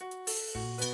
ศิ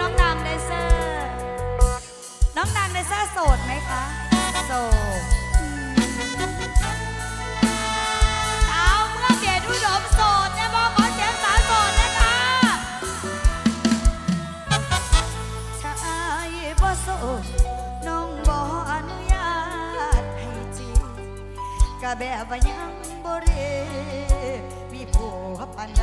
น้องดางเดเซอร์ น้องดางเดเซอร์โสดไหมคะ โสดสาวเมื่อเดียดุดมโสดนะบอกขเสียงสาวโสดนะคะช่โสดน้องบ่อนุญาตให้จีกะแบบว่ายังบ่เรมีผัวปานใด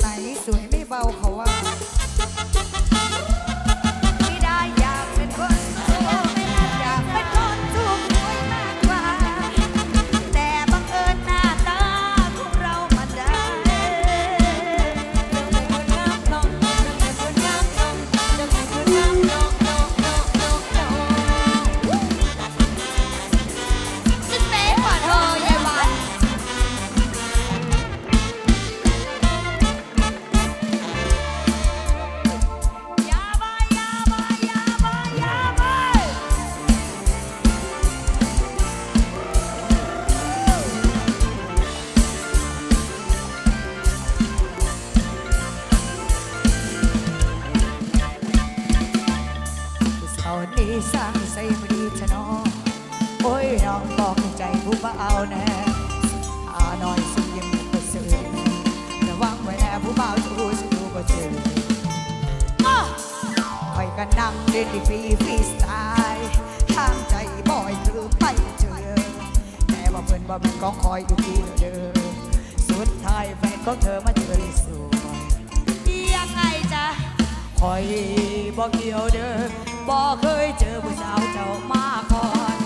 ไหนสวยไม่เบาเขาว่า อยบอกเดียวเด้อบอกเคยเจอผู้สาวเจ้ามาก่อน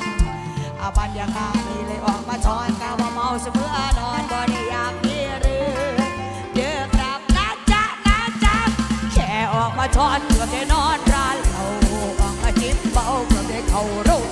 อาบันยาขามีเลยออกมาช้อนกาว่าเมาเสมอนอนบ่ได้อยากมีเรือเด้อครับนะจ๊ะนะจ๊ะแค่ออกมาช้อนเพื่อแค่นอนร้านเราออกมาจิ้มเบาเพื่อแก่เขาโรง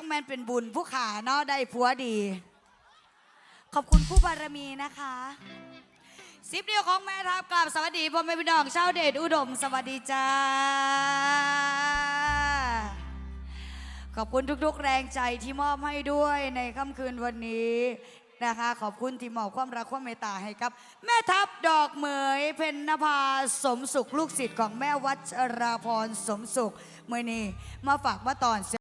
ังแมนเป็นบุญผู้ขาเนาะได้ผัวดี ขอบคุณผู้บารมีนะคะสิบเดียวของแม่ทัพกลับสวัสดีพ่อแม่พี่น้องชาวเดชอุดม สวัสดีจ้า ขอบคุณทุกๆ แรงใจที่มอบให้ด้วยในค่ำคืนวันนี้นะคะ ขอบคุณที่มอบความรักความเมตตาให้กับแม่ทัพดอกเหมยเพนนภาสมสุขลูกศิษย์ของแม่วัชราพรสมสุขเมื่อนี้มาฝากมาตอน